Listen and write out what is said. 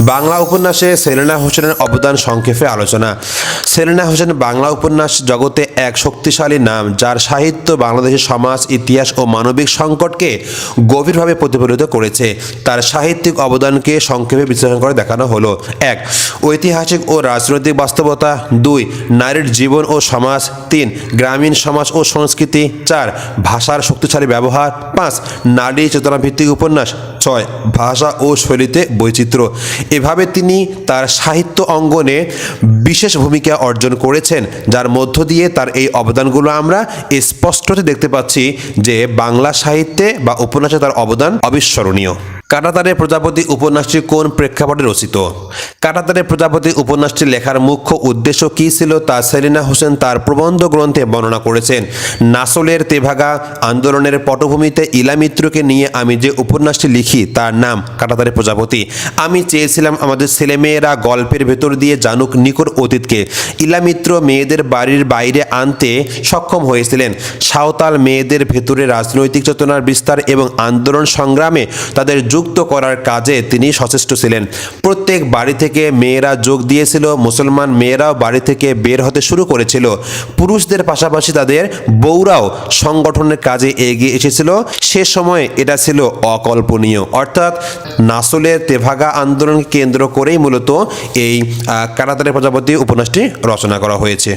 বাংলা উপন্যাসে সেলেনা হোসেনের অবদান সংক্ষেপে আলোচনা। সেলেনা হোসেন বাংলা উপন্যাস জগতে এক শক্তিশালী নাম, যার সাহিত্য বাংলাদেশের সমাজ, ইতিহাস ও মানবিক সংকটকে গভীরভাবে প্রতিফলিত করেছে। তার সাহিত্যিক অবদানকে সংক্ষেপে বিশ্লেষণ করে দেখানো হলো। এক, ঐতিহাসিক ও রাজনৈতিক বাস্তবতা। দুই, নারীর জীবন ও সমাজ। তিন, গ্রামীণ সমাজ ও সংস্কৃতি। চার, ভাষার শক্তিশালী ব্যবহার। পাঁচ, নারী চেতনাভিত্তিক উপন্যাস। ছয়, ভাষা ও শৈলীতে বৈচিত্র্য। এভাবে তিনি তার সাহিত্য অঙ্গনে বিশেষ ভূমিকা অর্জন করেছেন, যার মধ্য দিয়ে তার এই অবদানগুলো আমরা স্পষ্টতে দেখতে পাচ্ছি যে বাংলা সাহিত্যে বা উপন্যাসে তার অবদান অবিস্মরণীয়। কাটাতারের প্রজাপতি উপন্যাসটি কোন প্রেক্ষাপটে রচিত? কাটাতারের প্রজাপতি উপন্যাসটি লেখার মুখ্য উদ্দেশ্য কী ছিল তা সেলিনা হোসেন তার প্রবন্ধ গ্রন্থে বর্ণনা করেছেন। নাসলের তেভাগা আন্দোলনের পটভূমিতে ইলামিত্রকে নিয়ে আমি যে উপন্যাসটি লিখি তার নাম কাটাতারের প্রজাপতি। আমি চেয়েছিলাম আমাদের ছেলেমেয়েরা গল্পের ভেতর দিয়ে জানুক নিকট অতীতকে। ইলামিত্র মেয়েদের বাড়ির বাইরে আনতে সক্ষম হয়েছিলেন। সাঁওতাল মেয়েদের ভেতরে রাজনৈতিক চেতনার বিস্তার এবং আন্দোলন সংগ্রামে তাদের যুক্ত করার কাজে তিনি সচেষ্ট ছিলেন। প্রত্যেক বাড়ি থেকে মেয়েরা যোগ দিয়েছিল মুসলমান মেয়েরাও বাড়ি থেকে বের হতে শুরু করেছিল। পুরুষদের পাশাপাশি তাদের বউরাও সংগঠনের কাজে এগিয়ে এসেছিল। সে সময় এটা ছিল অকল্পনীয়। অর্থাৎ নাসলের তেভাগা আন্দোলনকে কেন্দ্র করেই মূলত এই আহ, কারাতারের প্রজাপতি উপন্যাসটি রচনা করা হয়েছে।